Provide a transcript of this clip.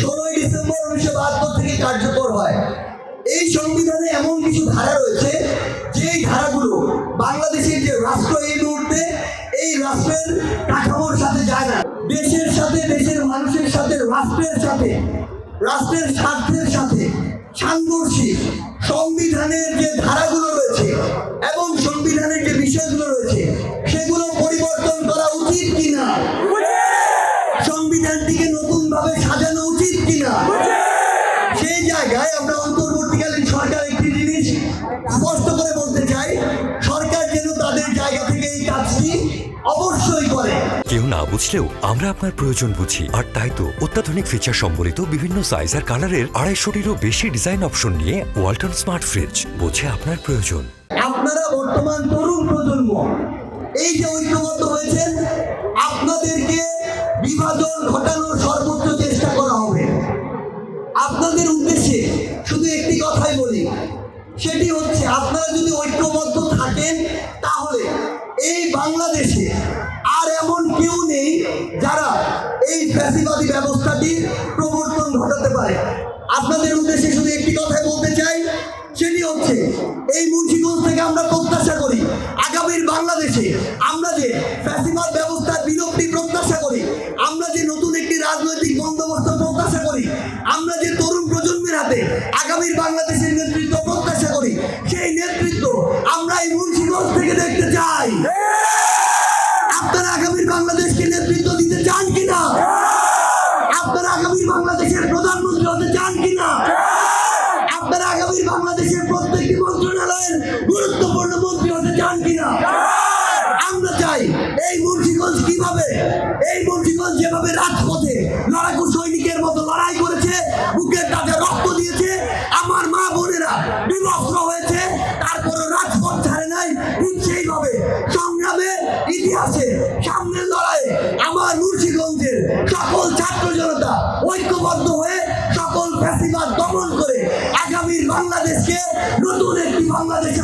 ষোলোই ডিসেম্বর উনিশশো বাহাত্তর থেকে কার্যকর হয়। এই সংবিধানে এমন কিছু ধারা রয়েছে, যেই ধারাগুলো বাংলাদেশের যে রাষ্ট্র এই মুহূর্তে, এই রাষ্ট্রের কাঠামোর সাথে যায় না। দেশের সাথে, দেশের মানুষের সাথে, রাষ্ট্রের সাথে, রাষ্ট্রের স্বার্থের সাথে সাংঘর্ষিক সংবিধানের যে ধারাগুলো ভাবে সাজানো উচিত কিনা? সেই জায়গায় আমরা অন্তর্বর্তীকালীন সরকার একটি জিনিস স্পষ্ট করে বলতে চাই সরকার যেন তাদের জায়গা থেকে এই কাজটি অবশ্যই করে। কেউ না বুঝলেও আমরা আপনার প্রয়োজন বুঝি। আর তাই তো অত্যাধুনিক ফিচার সম্বলিত বিভিন্ন সাইজ আর কালারের আড়াইশোটিরও বেশি ডিজাইন অপশন নিয়ে ওয়ালটন স্মার্ট ফ্রিজ বোঝে আপনার প্রয়োজন। আপনারা বর্তমান তরুণ প্রজন্ম এই যে ঐক্যবদ্ধ হয়েছেন, আপনাদেরকে বিভাজন ঘটানোর সর্বোচ্চ চেষ্টা করা হবে। আপনাদের উদ্দেশ্যে শুধু একটি কথাই বলি, সেটি হচ্ছে আপনারা যদি ঐক্যবদ্ধ থাকেন, তাহলে এই বাংলাদেশে আর এমন কেউ নেই যারা এই ফ্যাসিবাদী ব্যবস্থাটির প্রবর্তন ঘটাতে পারে। আপনাদের উদ্দেশ্যে শুধু একটি কথাই বলতে চাই, সেটি হচ্ছে এই মুন্সিগঞ্জ থেকে আমরা প্রত্যাশা করি বাংলাদেশে আমরা যে ফ্যাসিবাদ ব্যবস্থার বিলুপ্তি প্রত্যাশা করি, আমরা যে নতুন একটি রাজনৈতিক বন্দোবস্ত প্রত্যাশা করি, আমরা যে তরুণ প্রজন্মের হাতে আগামীর বাংলাদেশের নেতৃত্ব প্রত্যাশা করি, সেই নেতৃত্ব আমরা এই মুন্সিগঞ্জ থেকে দেখতে চাই। আপনারা আগামীর বাংলাদেশকে নেতৃত্ব দিতে চান কিনা? আপনারা আগামীর বাংলাদেশের প্রধানমন্ত্রী হতে চান কিনা? আপনারা আগামীর বাংলাদেশের প্রত্যেকটি মন্ত্রণালয়ের গুরুত্বপূর্ণ মন্ত্রী হতে চান কিনা? তাজা রক্ত দিয়েছে, আমার মা বোনেরা বিভক্ত হয়েছে তারপরে রাজপথ ছাড়ে নাই ঠিক সেইভাবে সংগ্রামে, ইতিহাসে, সামনের লড়াইয়ে আমার মুর্শিগঞ্জের সকল ছাত্র জনতা ঐক্যবদ্ধ হয়ে সকল ফ্যাসিবাদ দমন করে আগামীর বাংলাদেশকে নতুন একটি বাংলাদেশে